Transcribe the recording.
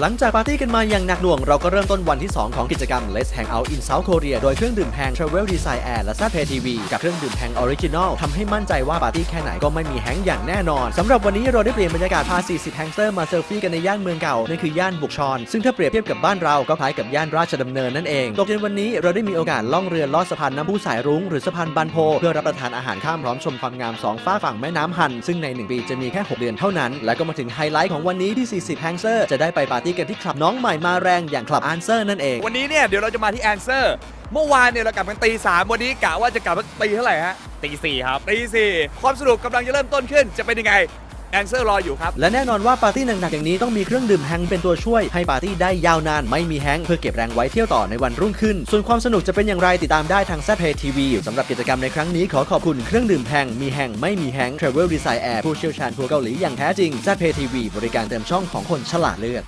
หลังจากปาร์ตี้กันมาอย่างหนักหน่วง เราก็เริ่มต้นวันที่ 2 ของกิจกรรม Let's Hang Out in South Korea โดยเครื่องดื่มแพง Travel Design Air และ z p a TV กับเครื่องดื่มแพง Original ทำให้มั่นใจว่าปาร์ตี้แค่ไหนก็ไม่มีแฮงก์อย่างแน่นอน สำหรับวันนี้เราได้เปลี่ยนบรรยากาศพา 40 แฮงเตอร์มาเซลฟี่กันในย่านเมืองเก่า นั่นคือย่านบุกชอน ซึ่งถ้าเปรียบเทียบกับบ้านเราก็คล้ายกับย่านราชดำเนินนั่นเองตกเย็นวันนี้เราได้มีโอกาสล่องเรือลอดสะพานน้ำพุสายรุ้งหรือสะพานบันโพ เพื่อรับประทานอาหารข้ามพร้อมชมความงามสองฝ้าฝั่งแม่น้ำฮันซึ่งใน 1 ปีจะมีแค่ 6 เดือนเท่านั้น และก็มาถึงไฮไลท์ของวันนี้ที่ 40 แฮงเซอร์จะได้ไปปาร์ตี้กันที่คลับน้องใหม่มาแรงอย่างคลับอันเซอร์นั่นเอง วันนี้เนี่ยเดี๋ยวเราจะมาที่แอนเซอร์เมื่อวานเนี่ยเรากลับกันตีสามวันนี้กะว่าจะกลับกันตีเท่าไหร่ฮะตีสี่ครับตีสี่ความสนุกกำลังจะเริ่มต้นขึ้น จะเป็นยังไงแอนเซอร์รออยู่ครับ และแน่นอนว่าปาร์ตี้หนักๆอย่างนี้ต้องมีเครื่องดื่มแฮงก์เป็นตัวช่วย ให้ปาร์ตี้ได้ยาวนานไม่มีแฮงก์เพื่อเก็บแรงไว้เที่ยวต่อในวันรุ่งขึ้น ส่วนความสนุกจะเป็นอย่างไรติดตามได้ทางแซ p เพทีวีสำหรับกิจกรรมในครั้งนี้ขอขอบคุณเครื่องดื่มแฮงก์มีแฮงก์ไม่มีแฮงก์ Travel Design Air ผู้เชี่ยวชาญทัวร์เกาหลีอย่างแท้จริงแซ p เพทีวีบริการเติมช่องของคนฉลาดเลือด